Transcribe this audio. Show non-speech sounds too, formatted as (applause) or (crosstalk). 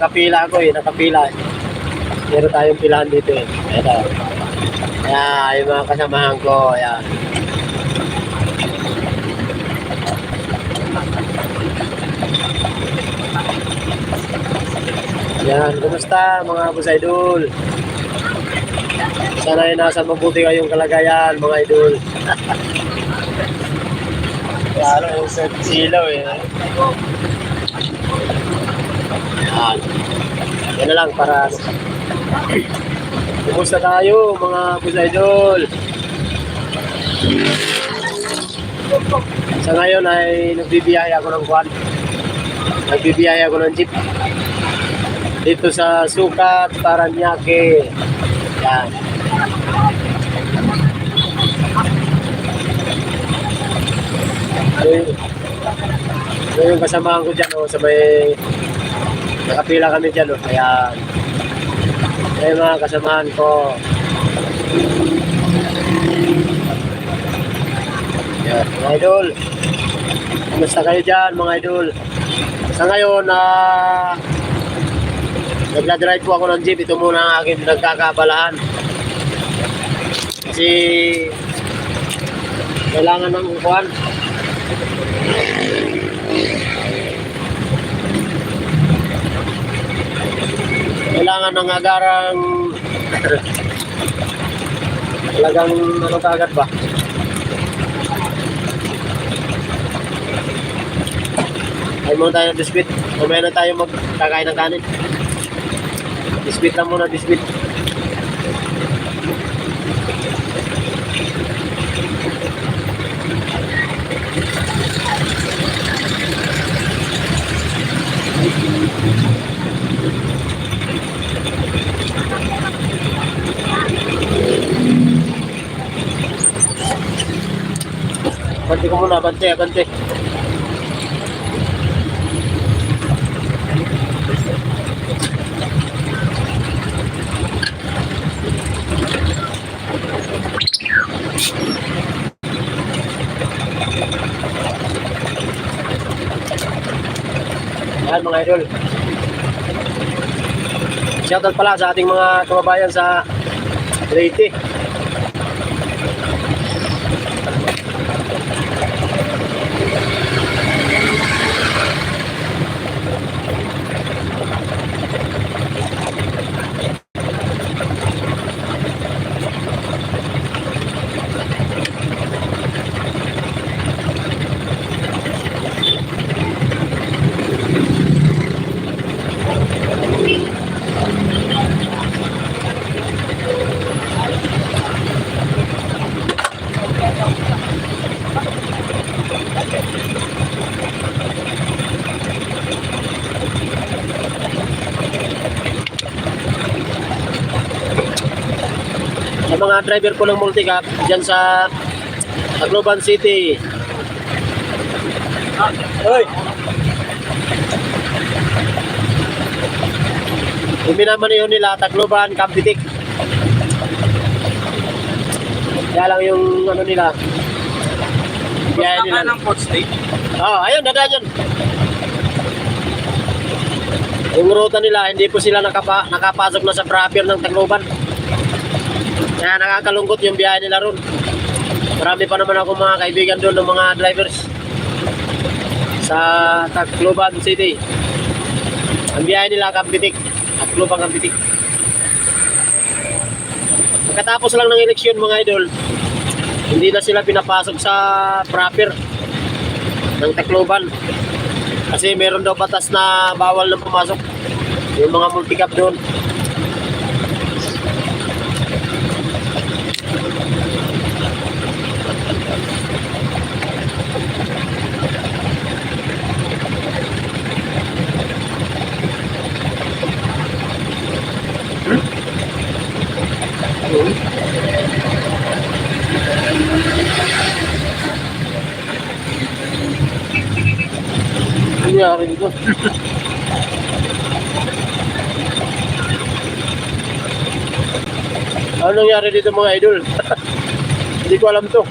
Nakapila ako eh, nakapila. Meron tayong pilahan dito eh. Ito. Ayan, yung mga kasamahan ko. Ayan. Yan, kumusta mga boss idol? Sana ay nasa mabuti kayong kalagayan mga idol. (laughs) Lalo yung sa silaw eh. Yan. Yan na lang para ano. Kumusta tayo mga boss idol? Sa ngayon ay nagbibiyaya ako ng kwan. Nagbibiyaya ako ng jeep. Dito sa Sukat, Paranaque. Yan. Yung, ito yung kasamahan ko dyan, oh, sa may nakapila kami dyan, oh. Ito yung mga kasamahan ko. Yan, mga idol. Kumusta kayo dyan, mga idol? Sa ngayon, na nagla-drive po ako ng jeep. Ito muna ang aking nagkakabalahan. Kasi kailangan ng ukuan. Kailangan ng agarang talagang ano kagad ba? Ay muna tayo ng biscuit. Mamaya na tayo magkakain ng kanin. Biscuit lang muna, biscuit. Muna, bante, bante. Yan mga idol. Shoutout pala sa ating mga kababayan sa Leyte. Mga driver ko ng multicap dyan sa Tacloban City. Hoy! Yung minamaneho nila, Tacloban, Campitik. Kaya lang yung ano nila. Biyahe nila. ng port state. Oh, ayun, dadaan yun. Yung ruta nila, hindi po sila nakapa, nakapasok na sa proper ng Tacloban. Kaya nakakalungkot yung biyahe nila ron. Marami pa naman ako mga kaibigan doon ng mga drivers sa Tacloban City. Ang biyahe nila Kampitik. Tacloban Kampitik. Pagkatapos lang ng eleksyon mga idol, hindi na sila pinapasok sa proper ng Tacloban. Kasi meron daw batas na bawal na pumasok yung mga multicap doon. Nangyari dito? ano nangyari dito mga idol? (laughs) Hindi ko alam to.